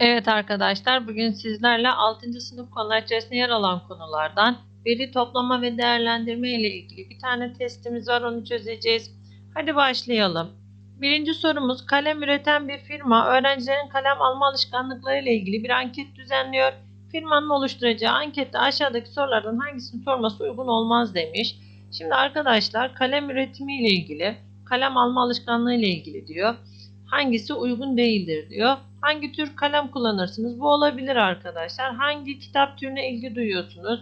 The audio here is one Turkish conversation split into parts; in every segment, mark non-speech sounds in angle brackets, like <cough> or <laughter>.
Evet arkadaşlar bugün sizlerle 6. sınıf konular içerisinde yer alan konulardan veri toplama ve değerlendirme ile ilgili bir tane testimiz var onu çözeceğiz. Hadi başlayalım. Birinci sorumuz kalem üreten bir firma öğrencilerin kalem alma alışkanlıkları ile ilgili bir anket düzenliyor. Firmanın oluşturacağı ankette aşağıdaki sorulardan hangisini sorması uygun olmaz demiş. Şimdi arkadaşlar kalem üretimi ile ilgili kalem alma alışkanlığı ile ilgili diyor. Hangisi uygun değildir diyor. Hangi tür kalem kullanırsınız? Bu olabilir arkadaşlar. Hangi kitap türüne ilgi duyuyorsunuz?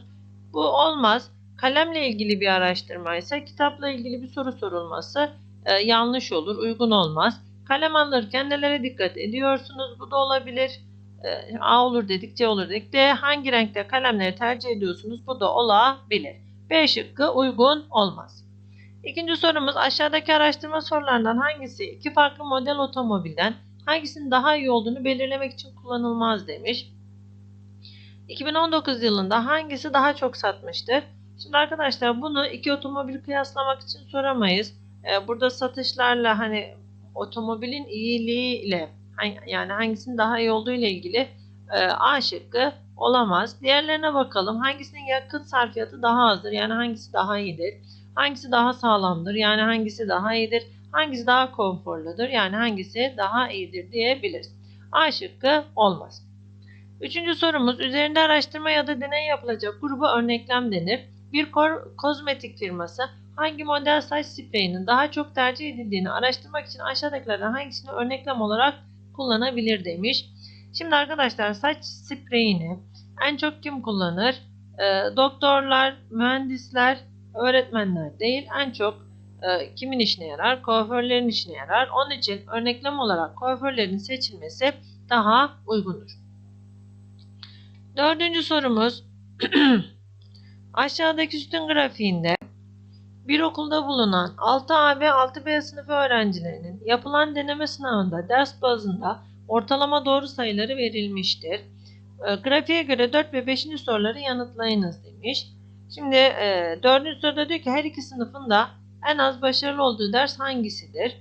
Bu olmaz. Kalemle ilgili bir araştırma ise kitapla ilgili bir soru sorulması e, yanlış olur, uygun olmaz. Kalem alırken nelere dikkat ediyorsunuz? Bu da olabilir. E, A olur dedik, C olur dedik. D hangi renkte kalemleri tercih ediyorsunuz? Bu da olabilir. B şıkkı uygun olmaz. İkinci sorumuz aşağıdaki araştırma sorularından hangisi iki farklı model otomobilden hangisinin daha iyi olduğunu belirlemek için kullanılmaz demiş. 2019 yılında hangisi daha çok satmıştır? Şimdi arkadaşlar bunu iki otomobil kıyaslamak için soramayız. Ee, burada satışlarla hani otomobilin iyiliğiyle yani hangisinin daha iyi olduğu ile ilgili e, A şıkkı olamaz. Diğerlerine bakalım. Hangisinin yakıt sarfiyatı daha azdır? Yani hangisi daha iyidir? Hangisi daha sağlamdır? Yani hangisi daha iyidir? Hangisi daha konforludur? Yani hangisi daha iyidir diyebiliriz. A şıkkı olmaz. Üçüncü sorumuz üzerinde araştırma ya da deney yapılacak gruba örneklem denir. Bir kozmetik firması hangi model saç spreyinin daha çok tercih edildiğini araştırmak için aşağıdakilerden hangisini örneklem olarak kullanabilir demiş. Şimdi arkadaşlar saç spreyini en çok kim kullanır? E, doktorlar, mühendisler, öğretmenler değil en çok e, kimin işine yarar? Kuaförlerin işine yarar. Onun için örneklem olarak kuaförlerin seçilmesi daha uygundur. Dördüncü sorumuz <clears throat> aşağıdaki sütun grafiğinde bir okulda bulunan 6A ve 6B sınıfı öğrencilerinin yapılan deneme sınavında ders bazında ortalama doğru sayıları verilmiştir. E, grafiğe göre 4 ve 5. soruları yanıtlayınız demiş. Şimdi e, 4. soruda diyor ki her iki sınıfın da en az başarılı olduğu ders hangisidir?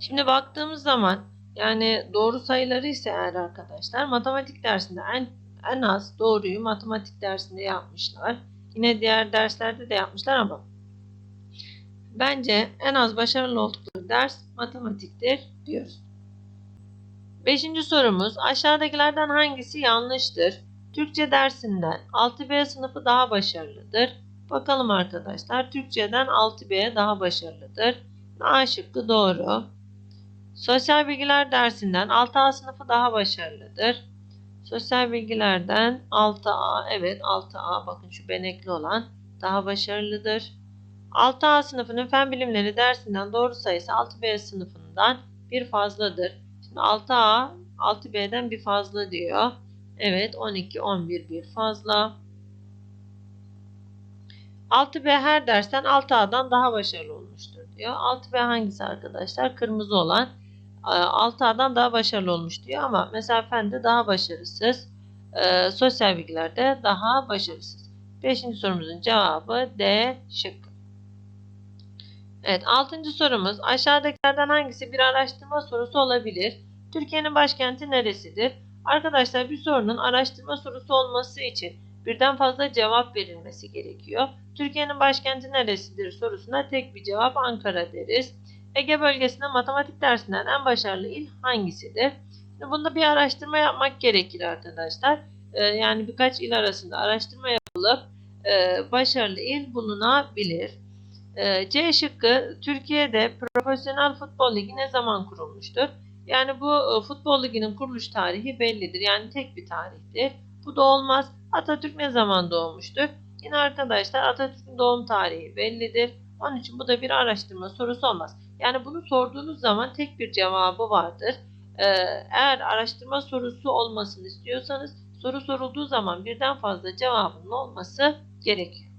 Şimdi baktığımız zaman yani doğru sayıları ise eğer arkadaşlar matematik dersinde en, en az doğruyu matematik dersinde yapmışlar. Yine diğer derslerde de yapmışlar ama bence en az başarılı oldukları ders matematiktir diyoruz. Beşinci sorumuz aşağıdakilerden hangisi yanlıştır? Türkçe dersinden 6B sınıfı daha başarılıdır. Bakalım arkadaşlar. Türkçeden 6B daha başarılıdır. A şıkkı doğru. Sosyal bilgiler dersinden 6A sınıfı daha başarılıdır. Sosyal bilgilerden 6A evet 6A bakın şu benekli olan daha başarılıdır. 6A sınıfının fen bilimleri dersinden doğru sayısı 6B sınıfından bir fazladır. Şimdi 6A 6B'den bir fazla diyor. Evet 12 11 bir fazla. 6B her dersten 6A'dan daha başarılı olmuştur diyor. 6B hangisi arkadaşlar? Kırmızı olan 6A'dan daha başarılı olmuş diyor ama mesela fende daha başarısız. E, sosyal bilgilerde daha başarısız. Beşinci sorumuzun cevabı D şıkkı. Evet altıncı sorumuz aşağıdakilerden hangisi bir araştırma sorusu olabilir? Türkiye'nin başkenti neresidir? Arkadaşlar bir sorunun araştırma sorusu olması için birden fazla cevap verilmesi gerekiyor. Türkiye'nin başkenti neresidir sorusuna tek bir cevap Ankara deriz. Ege bölgesinde matematik dersinden en başarılı il hangisidir? Bunda bir araştırma yapmak gerekir arkadaşlar. Ee, yani birkaç il arasında araştırma yapılıp e, başarılı il bulunabilir. Ee, C şıkkı Türkiye'de Profesyonel Futbol Ligi ne zaman kurulmuştur? Yani bu e, futbol liginin kuruluş tarihi bellidir. Yani tek bir tarihtir. Bu da olmaz. Atatürk ne zaman doğmuştur? Yine arkadaşlar Atatürk'ün doğum tarihi bellidir. Onun için bu da bir araştırma sorusu olmaz. Yani bunu sorduğunuz zaman tek bir cevabı vardır. Ee, eğer araştırma sorusu olmasını istiyorsanız soru sorulduğu zaman birden fazla cevabının olması gerekiyor.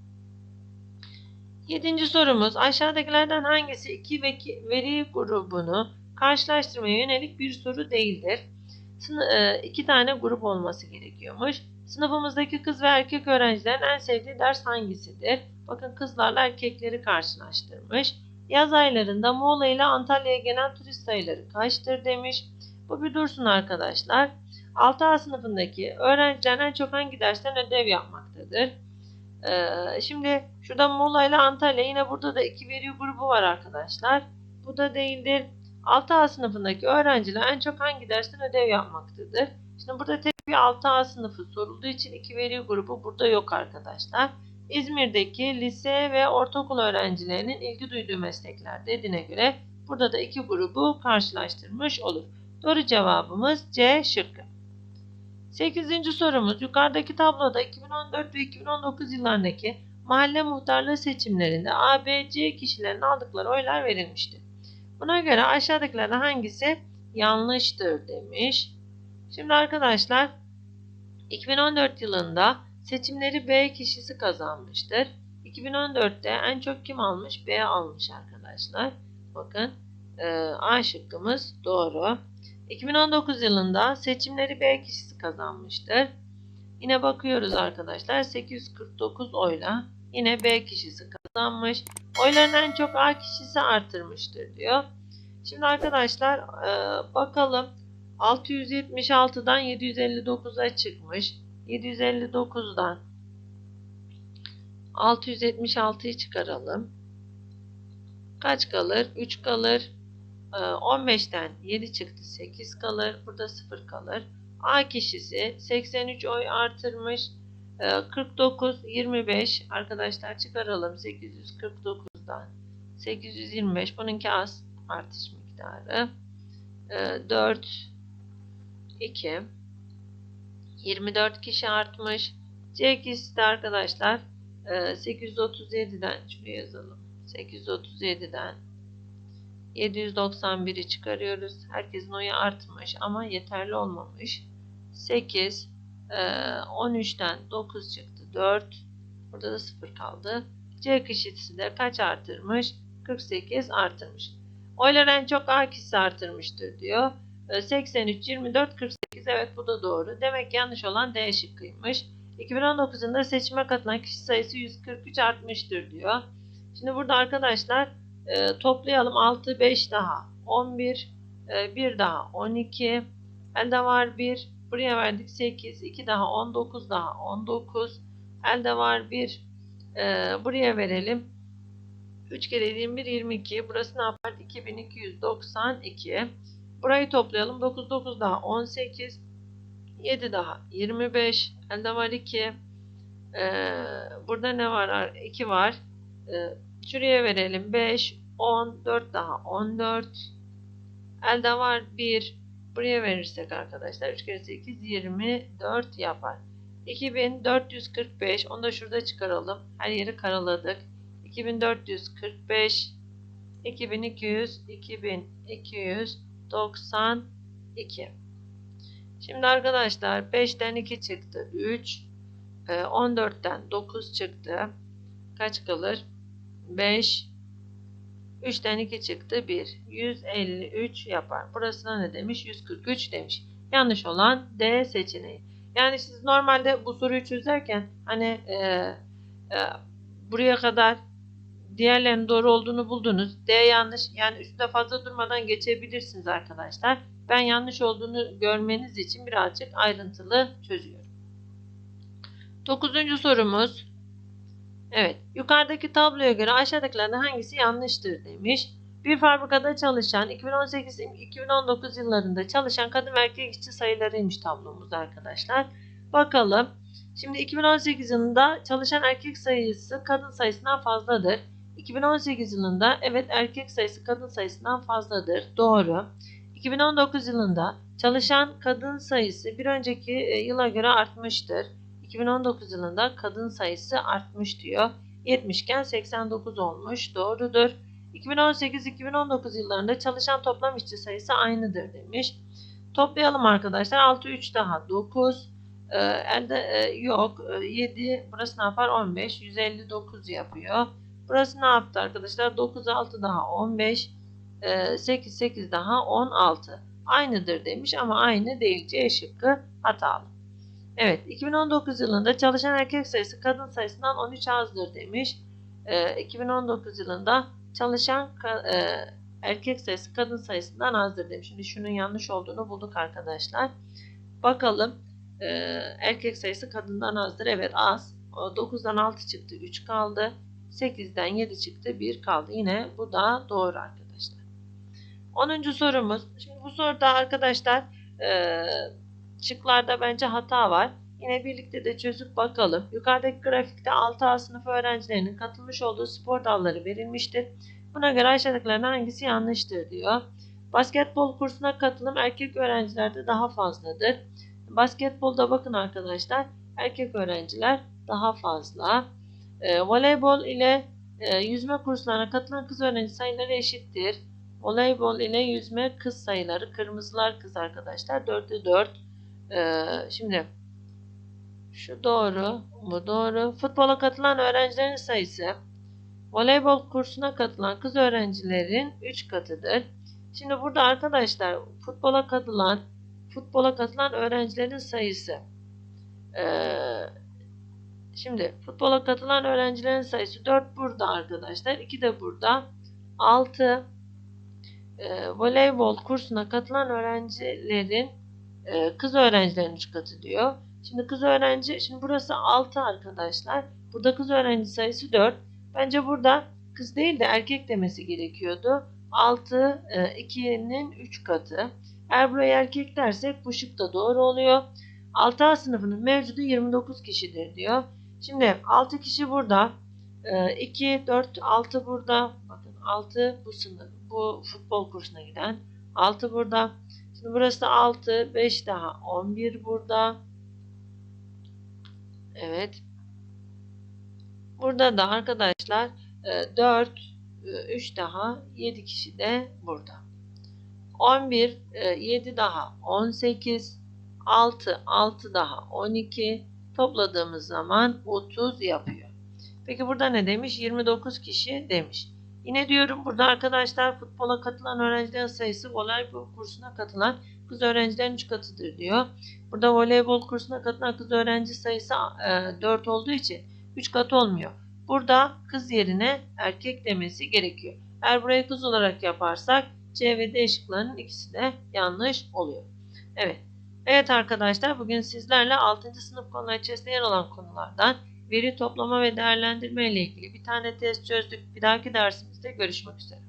Yedinci sorumuz aşağıdakilerden hangisi iki veri grubunu karşılaştırmaya yönelik bir soru değildir? E, iki tane grup olması gerekiyormuş. Sınıfımızdaki kız ve erkek öğrencilerin en sevdiği ders hangisidir? Bakın kızlarla erkekleri karşılaştırmış. Yaz aylarında Muğla ile Antalya'ya gelen turist sayıları kaçtır demiş. Bu bir dursun arkadaşlar. 6A sınıfındaki öğrenciler en çok hangi dersten ödev yapmaktadır? Ee, şimdi şurada Muğla ile Antalya yine burada da iki veri grubu var arkadaşlar. Bu da değildir. 6A sınıfındaki öğrenciler en çok hangi dersten ödev yapmaktadır? Şimdi burada tek bir 6A sınıfı sorulduğu için iki veri grubu burada yok arkadaşlar. İzmir'deki lise ve ortaokul öğrencilerinin ilgi duyduğu meslekler dediğine göre burada da iki grubu karşılaştırmış olur. Doğru cevabımız C şıkkı. 8. sorumuz yukarıdaki tabloda 2014 ve 2019 yıllarındaki mahalle muhtarlığı seçimlerinde A, B, C kişilerin aldıkları oylar verilmiştir. Buna göre aşağıdakilerden hangisi yanlıştır demiş. Şimdi arkadaşlar 2014 yılında seçimleri B kişisi kazanmıştır. 2014'te en çok kim almış? B almış arkadaşlar. Bakın e, A şıkkımız doğru. 2019 yılında seçimleri B kişisi kazanmıştır. Yine bakıyoruz arkadaşlar 849 oyla yine B kişisi kazanmış. Oyların en çok A kişisi artırmıştır diyor. Şimdi arkadaşlar e, bakalım 676'dan 759'a çıkmış. 759'dan 676'yı çıkaralım. Kaç kalır? 3 kalır. 15'ten 7 çıktı 8 kalır. Burada 0 kalır. A kişisi 83 oy artırmış. 49 25 arkadaşlar çıkaralım 849'dan 825 bununki az artış miktarı 4 2 24 kişi artmış. C kişisi arkadaşlar 837'den şuraya yazalım. 837'den 791'i çıkarıyoruz. Herkesin oyu artmış ama yeterli olmamış. 8 13'ten 9 çıktı. 4 burada da 0 kaldı. C kişisi de kaç artırmış? 48 artırmış. Oylar en çok A kişisi artırmıştır diyor. 83, 24, 48 evet bu da doğru. Demek yanlış olan D şıkkıymış. 2019 yılında seçime katılan kişi sayısı 143 artmıştır diyor. Şimdi burada arkadaşlar e, toplayalım 6, 5 daha 11, e, 1 daha 12, elde var 1, buraya verdik 8, 2 daha 19 daha 19, elde var 1, e, buraya verelim 3 kere 21, 22, burası ne yapar? 2292, burayı toplayalım 9, 9 daha 18, 7 daha 25, elde var 2, e, burada ne var? 2 var, e, Şuraya verelim 5, 10, 4 daha 14. Elde var 1. Buraya verirsek arkadaşlar 3 kere 8 24 yapar. 2445 onu da şurada çıkaralım. Her yeri karaladık. 2445 2200 2292 Şimdi arkadaşlar 5'ten 2 çıktı 3 14'ten 9 çıktı. Kaç kalır? 5 3'ten 2 çıktı 1 153 yapar. Burasına ne demiş? 143 demiş. Yanlış olan D seçeneği. Yani siz normalde bu soruyu çözerken hani e, e, buraya kadar diğerlerinin doğru olduğunu buldunuz. D yanlış. Yani üstünde fazla durmadan geçebilirsiniz arkadaşlar. Ben yanlış olduğunu görmeniz için birazcık ayrıntılı çözüyorum. Dokuzuncu sorumuz Evet, yukarıdaki tabloya göre aşağıdakilerden hangisi yanlıştır demiş. Bir fabrikada çalışan 2018-2019 yıllarında çalışan kadın ve erkek işçi sayılarıymış tablomuz arkadaşlar. Bakalım. Şimdi 2018 yılında çalışan erkek sayısı kadın sayısından fazladır. 2018 yılında evet erkek sayısı kadın sayısından fazladır. Doğru. 2019 yılında çalışan kadın sayısı bir önceki yıla göre artmıştır. 2019 yılında kadın sayısı artmış diyor. 70 iken 89 olmuş. Doğrudur. 2018-2019 yıllarında çalışan toplam işçi sayısı aynıdır demiş. Toplayalım arkadaşlar. 6 3 daha 9. Ee, elde e, yok. E, 7 burası ne yapar? 15. 159 yapıyor. Burası ne yaptı arkadaşlar? 9 6 daha 15. E, 8 8 daha 16. Aynıdır demiş ama aynı değil. C şıkkı hatalı. Evet 2019 yılında çalışan erkek sayısı kadın sayısından 13 azdır demiş. E, 2019 yılında çalışan e, erkek sayısı kadın sayısından azdır demiş. Şimdi şunun yanlış olduğunu bulduk arkadaşlar. Bakalım e, erkek sayısı kadından azdır. Evet az. O 9'dan 6 çıktı 3 kaldı. 8'den 7 çıktı 1 kaldı. Yine bu da doğru arkadaşlar. 10. sorumuz. Şimdi bu soruda arkadaşlar e, şıklarda bence hata var. Yine birlikte de çözüp bakalım. Yukarıdaki grafikte 6A sınıfı öğrencilerinin katılmış olduğu spor dalları verilmiştir. Buna göre aşağıdakilerden hangisi yanlıştır diyor. Basketbol kursuna katılım erkek öğrencilerde daha fazladır. Basketbolda bakın arkadaşlar erkek öğrenciler daha fazla. E, voleybol ile e, yüzme kurslarına katılan kız öğrenci sayıları eşittir. Voleybol ile yüzme kız sayıları kırmızılar kız arkadaşlar 4'te 4. E, şimdi şu doğru, bu doğru. Futbola katılan öğrencilerin sayısı voleybol kursuna katılan kız öğrencilerin 3 katıdır. Şimdi burada arkadaşlar futbola katılan futbola katılan öğrencilerin sayısı ee, şimdi futbola katılan öğrencilerin sayısı 4 burada arkadaşlar. 2 de burada. 6 e, voleybol kursuna katılan öğrencilerin e, kız öğrencilerin 3 katı diyor. Şimdi kız öğrenci, şimdi burası 6 arkadaşlar. Burada kız öğrenci sayısı 4. Bence burada kız değil de erkek demesi gerekiyordu. 6 2'nin 3 katı. Eğer buraya erkek dersek bu şık da doğru oluyor. 6A sınıfının mevcudu 29 kişidir diyor. Şimdi 6 kişi burada. 2, 4, 6 burada. Bakın 6 bu sınıf, bu futbol kursuna giden. 6 burada. Şimdi burası da 6, 5 daha 11 burada. Evet. Burada da arkadaşlar 4, 3 daha 7 kişi de burada. 11, 7 daha 18, 6, 6 daha 12 topladığımız zaman 30 yapıyor. Peki burada ne demiş? 29 kişi demiş. Yine diyorum burada arkadaşlar futbola katılan öğrencilerin sayısı voleybol kursuna katılan kız öğrencilerin 3 katıdır diyor. Burada voleybol kursuna katılan kız öğrenci sayısı e, 4 olduğu için 3 kat olmuyor. Burada kız yerine erkek demesi gerekiyor. Eğer burayı kız olarak yaparsak C ve D şıklarının ikisi de yanlış oluyor. Evet. Evet arkadaşlar bugün sizlerle 6. sınıf konuları içerisinde yer alan konulardan veri toplama ve değerlendirme ile ilgili bir tane test çözdük. Bir dahaki dersimizde görüşmek üzere.